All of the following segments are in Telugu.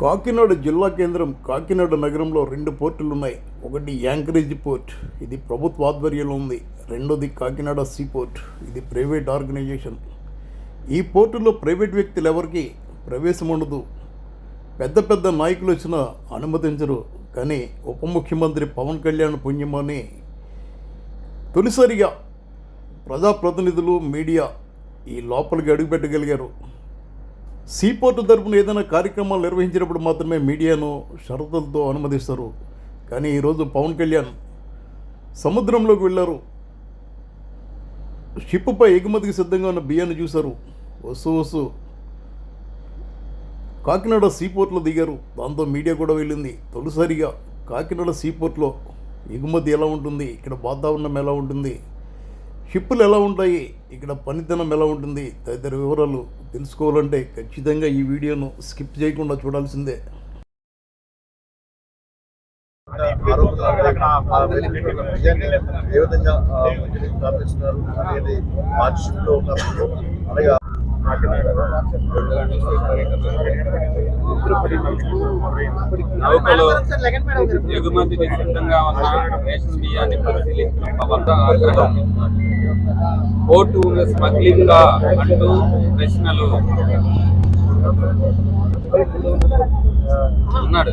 కాకినాడ జిల్లా కేంద్రం కాకినాడ నగరంలో రెండు పోర్టులు ఉన్నాయి ఒకటి యాంకరేజ్ పోర్ట్ ఇది ప్రభుత్వ ఆధ్వర్యంలో ఉంది. రెండోది కాకినాడ సీ పోర్ట్ ఇది ప్రైవేట్ ఆర్గనైజేషన్. ఈ పోర్టులో ప్రైవేట్ వ్యక్తులు ఎవరికి ప్రవేశం ఉండదు. పెద్ద పెద్ద నాయకులు వచ్చినా అనుమతించరు. కానీ ఉప ముఖ్యమంత్రి పవన్ కళ్యాణ్ పుణ్యమని. తొలిసారిగా ప్రజాప్రతినిధులు మీడియా ఈ లోపలికి అడుగుపెట్టగలిగారు. సీపోర్టు తరపున ఏదైనా కార్యక్రమాలు నిర్వహించినప్పుడు మాత్రమే మీడియాను షరతులతో అనుమతిస్తారు. కానీ ఈరోజు పవన్ కళ్యాణ్ సముద్రంలోకి వెళ్ళారు. షిప్పుపై ఎగుమతికి సిద్ధంగా ఉన్న బియ్యాన్ని చూశారు. వస్తూ వస్తూ కాకినాడ సీపోర్ట్లో దిగారు. దాంతో మీడియా కూడా వెళ్ళింది. తొలిసారిగా కాకినాడ సీపోర్ట్లో ఎగుమతి ఎలా ఉంటుంది? ఇక్కడ వాతావరణం ఎలా ఉంటుంది? షిప్పులు ఎలా ఉంటాయి? ఇక్కడ పనితనం ఎలా ఉంటుంది? తదితర వివరాలు తెలుసుకోవాలంటే ఖచ్చితంగా ఈ వీడియోను స్కిప్ చేయకుండా చూడాల్సిందే. ఏ విధంగా అనేది మార్చిలో ఉన్నప్పుడు అలాగే నౌకలు ఎగుమతికి సిద్ధంగా ఉన్న రేషన్ బియ్యాన్ని పరిశీలించిన పవన్ ఆగ్రహం. ఓటు స్మగ్లింగ్గా అంటూ ప్రశ్నలు ఉన్నాడు.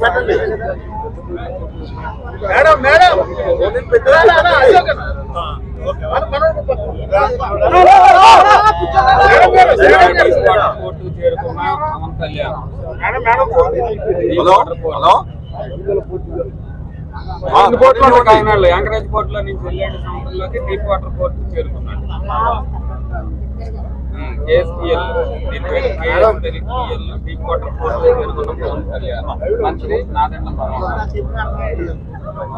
పెట్టండి మేడం మేడం కోర్టు చేరుకున్న పవన్ కళ్యాణ్ హలో? హలో? కోర్టులో కాకినాడలో యాంకరేజ్ కోర్టులో నుంచి వెళ్ళేటి సముద్రంలోకి డీప్ వాటర్ కోర్టు చేరుకున్నాడు. కేఎస్పిఎల్ డీప్ వాటర్ చేరుకున్న పవన్ కళ్యాణ్. మంత్రి నాదెండ్ల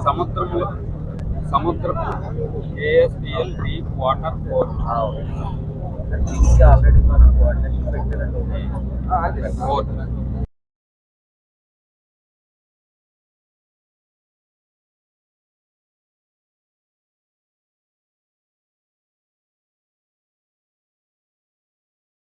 సముద్రంలో సముద్రం కేఎస్పిఎల్ డీప్ వాటర్ కోర్ట్.